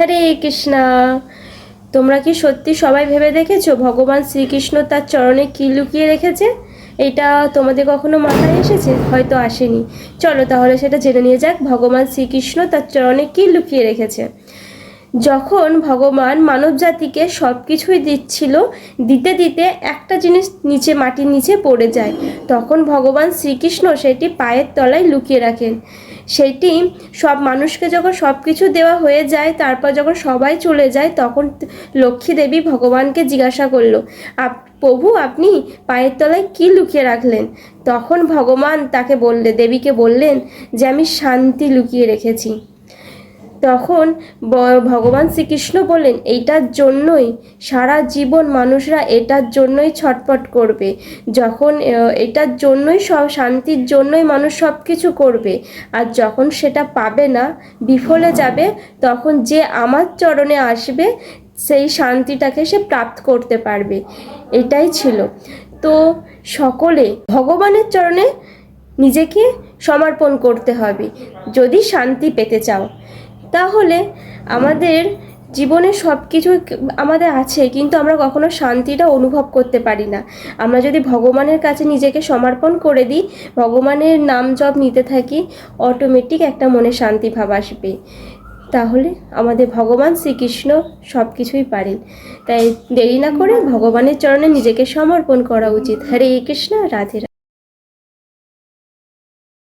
হরে কৃষ্ণা। তোমরা কি সত্যি সবাই ভেবে দেখেছ? ভগবান শ্রীকৃষ্ণ তার চরণে কি লুকিয়ে রেখেছে? এটা তোমাদের কখনো মাথায় এসেছে? হয়তো আসেনি। চলো তাহলে সেটা জেনে নিয়ে যাক, ভগবান শ্রীকৃষ্ণ তার চরণে কি লুকিয়ে রেখেছে? যখন ভগবান মানব জাতিকে সব কিছুই দিচ্ছিল, দিতে দিতে একটা জিনিস নিচে, মাটির নিচে পড়ে যায়। তখন ভগবান শ্রীকৃষ্ণ সেটি পায়ের তলায় লুকিয়ে রাখেন। সেটি সব মানুষকে যখন সব কিছু দেওয়া হয়ে যায়, তারপর যখন সবাই চলে যায়, তখন লক্ষ্মী দেবী ভগবানকে জিজ্ঞাসা করল, আপ, প্রভু আপনি পায়ের তলায় কি লুকিয়ে রাখলেন? তখন ভগবান তাকে বললে, দেবীকে বললেন যে, আমি শান্তি লুকিয়ে রেখেছি। তখন ভগবান শ্রীকৃষ্ণ বললেন, এইটার জন্যই সারা জীবন মানুষরা এটার জন্যই ছটপট করবে। যখন এটার জন্যই সব, শান্তির জন্যই মানুষ সব কিছু করবে। আর যখন সেটা পাবে না, বিফলে যাবে, তখন যে আমার চরণে আসবে, সেই শান্তিটাকে সে প্রাপ্ত করতে পারবে। এটাই ছিল। তো সকলে ভগবানের চরণে নিজেকে সমর্পণ করতে হবে। যদি শান্তি পেতে চাও তাহলে আমাদের জীবনে সব কিছু আমাদের আছে, কিন্তু আমরা কখনো শান্তিটা অনুভব করতে পারি না। আমরা যদি ভগবানের কাছে নিজেকে সমর্পণ করে দিই, ভগবানের নাম জপ নিতে থাকি অটোমেটিক একটা মনে শান্তি ভাব আসবে। তাহলে আমাদের ভগবান শ্রীকৃষ্ণ সব কিছুই পারেন। তাই দেরি না করে ভগবানের চরণে নিজেকে সমর্পণ করা উচিত। হরে কৃষ্ণ রাধে।